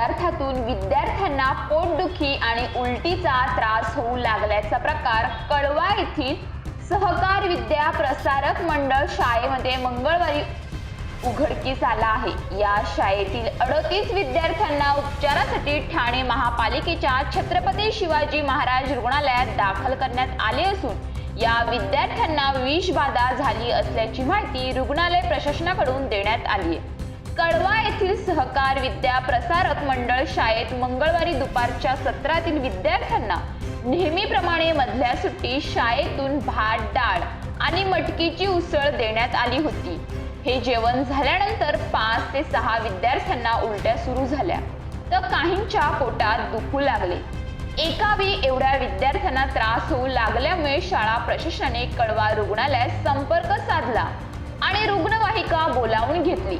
पदार्थातून विद्यार्थ्यांना पोटदुखी आणि उलटीचा त्रास होऊ लागल्याचा प्रकार कळवा येथील सहकार विद्या प्रसारक मंडळ शाळेमध्ये मंगळवारी उघडकीस आला आहे. या शाळेतील अडतीस विद्यार्थ्यांना उपचारासाठी ठाणे महापालिकेच्या छत्रपती शिवाजी महाराज रुग्णालयात दाखल करण्यात आले असून या विद्यार्थ्यांना विषबाधा झाली असल्याची माहिती रुग्णालय प्रशासनाकडून देण्यात आली आहे. कळवा येथील सहकार विद्या प्रसारक मंडळ शाळेत मंगळवारी दुपारच्या सत्रातील विद्यार्थ्यांना नेहमीप्रमाणे मधल्या सुट्टी शाळेतून भात डाळ आणि मटकीची उसळ देण्यात आली होती. हे जेवण झाल्यानंतर पाच ते सहा विद्यार्थ्यांना उलट्या सुरू झाल्या. तर काहींच्या पोटात दुखू लागले. एकावी एवढ्या विद्यार्थ्यांना त्रास होऊ लागल्यामुळे शाळा प्रशासनाने कळवा रुग्णालयात संपर्क साधला आणि रुग्णवाहिका बोलावून घेतली.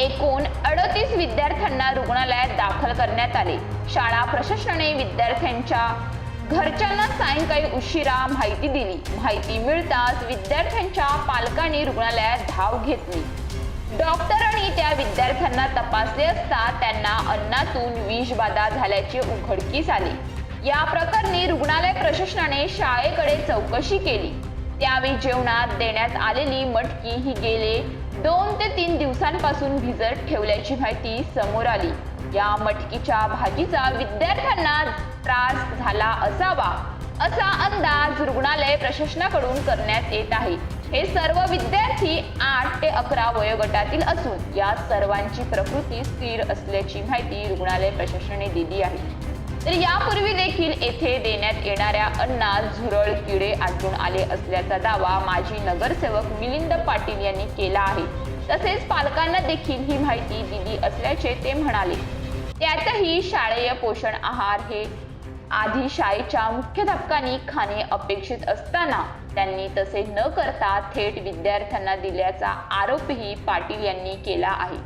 एकूण अडतीस विद्यार्थ्यांना रुग्णालयात दाखल करण्यात आले. शाळा प्रशासनाने विद्यार्थ्यांच्या घरच्यांना सायंकाळी उशिरा माहिती दिली. माहिती मिळताच विद्यार्थ्यांच्या पालकांनी रुग्णालयात धाव घेतली. डॉक्टरांनी त्या विद्यार्थ्यांना तपासले असता त्यांना अन्नातून विषबाधा झाल्याचे उघडकीस आले. या प्रकरणी रुग्णालय प्रशासनाने शाळेकडे चौकशी केली. त्यावेळी जेवणात देण्यात आलेली मटकी ही गेले तीन दिवसांपासून भिजत ठेवल्याची माहिती समोर आली. या मटकीच्या भाजीचा विद्यार्थ्यांना त्रास झाला असावा असा अंदाज रुग्णालय प्रशासनाकडून करण्यात येत आहे. हे सर्व विद्यार्थी आठ ते अकरा वयोगटातील असून या सर्वांची प्रकृती स्थिर असल्याची माहिती रुग्णालय प्रशासनाने दिली आहे. तर यापूर्वी देखील येथे देण्यात येणाऱ्या अन्नात झुरळ किडे आढळून आले असल्याचा दावा माजी नगरसेवक मिलिंद पाटील यांनी केला आहे. तसेच पालकांना देखील ही माहिती दिली असल्याचे ते म्हणाले. त्यातही शाळेय पोषण आहार हे आधी शाळेच्या मुख्याध्यापकांनी खाणे अपेक्षित असताना त्यांनी तसे न करता थेट विद्यार्थ्यांना दिल्याचा आरोपही पाटील यांनी केला आहे.